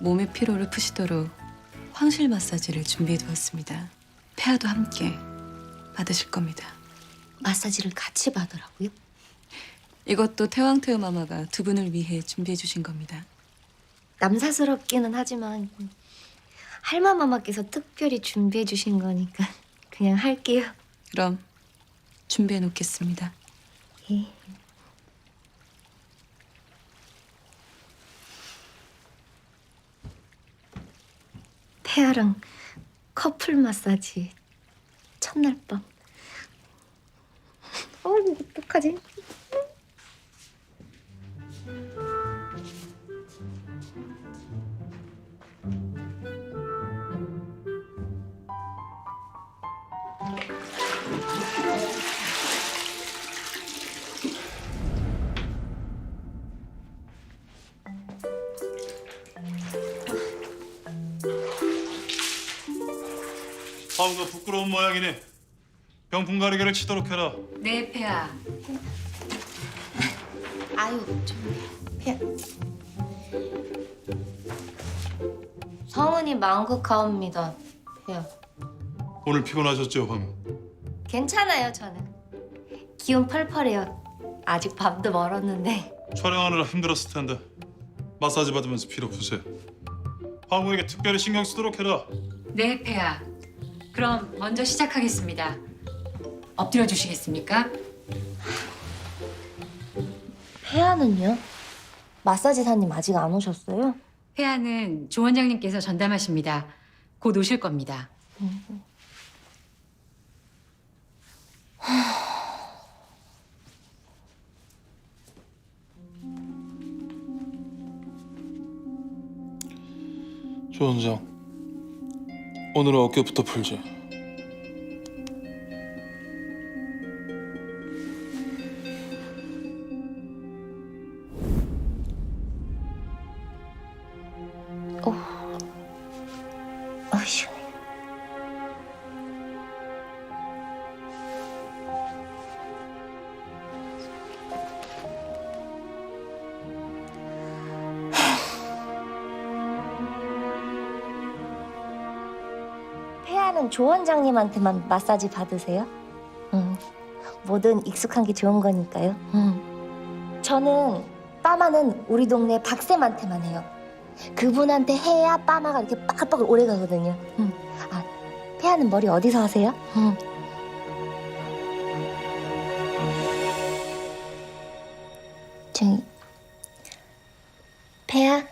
몸의 피로를 푸시도록 황실 마사지를 준비해 두었습니다. 폐하도 함께 받으실 겁니다. 마사지를 같이 받으라고요? 이것도 태왕태우 마마가 두 분을 위해 준비해 주신 겁니다. 남사스럽기는 하지만 할마마마께서 특별히 준비해 주신 거니까 그냥 할게요. 그럼 준비해 놓겠습니다. 예. 태아랑 커플 마사지 첫날 밤. 어, 어떡하지? 황후가 부끄러운 모양이니 병풍 가리개를 치도록 해라. 네, 폐하. 아유, 좀 폐. 성은이 망극하옵니다. 폐하. 오늘 피곤하셨죠, 황후? 괜찮아요, 저는. 기운 펄펄해요. 아직 밤도 멀었는데. 촬영하느라 힘들었을 텐데 마사지 받으면서 피로 푸세요. 황후에게 특별히 신경 쓰도록 해라. 네, 폐하. 그럼 먼저 시작하겠습니다. 엎드려 주시겠습니까? 폐하는요? 마사지사님 아직 안 오셨어요? 폐하는 조 원장님께서 전담하십니다. 곧 오실 겁니다. 조 원장, 오늘은 어깨부터 풀지. 어휴. 폐하는 조 원장님한테만 마사지 받으세요? 음, 뭐든 익숙한 게 좋은 거니까요. 음. 저는 빠마는 우리 동네 박쌤한테만 해요. 그분한테 해야 빠마가 이렇게 빠글빠글 오래 가거든요. 음. 아, 폐하는 머리 어디서 하세요? 음. 폐하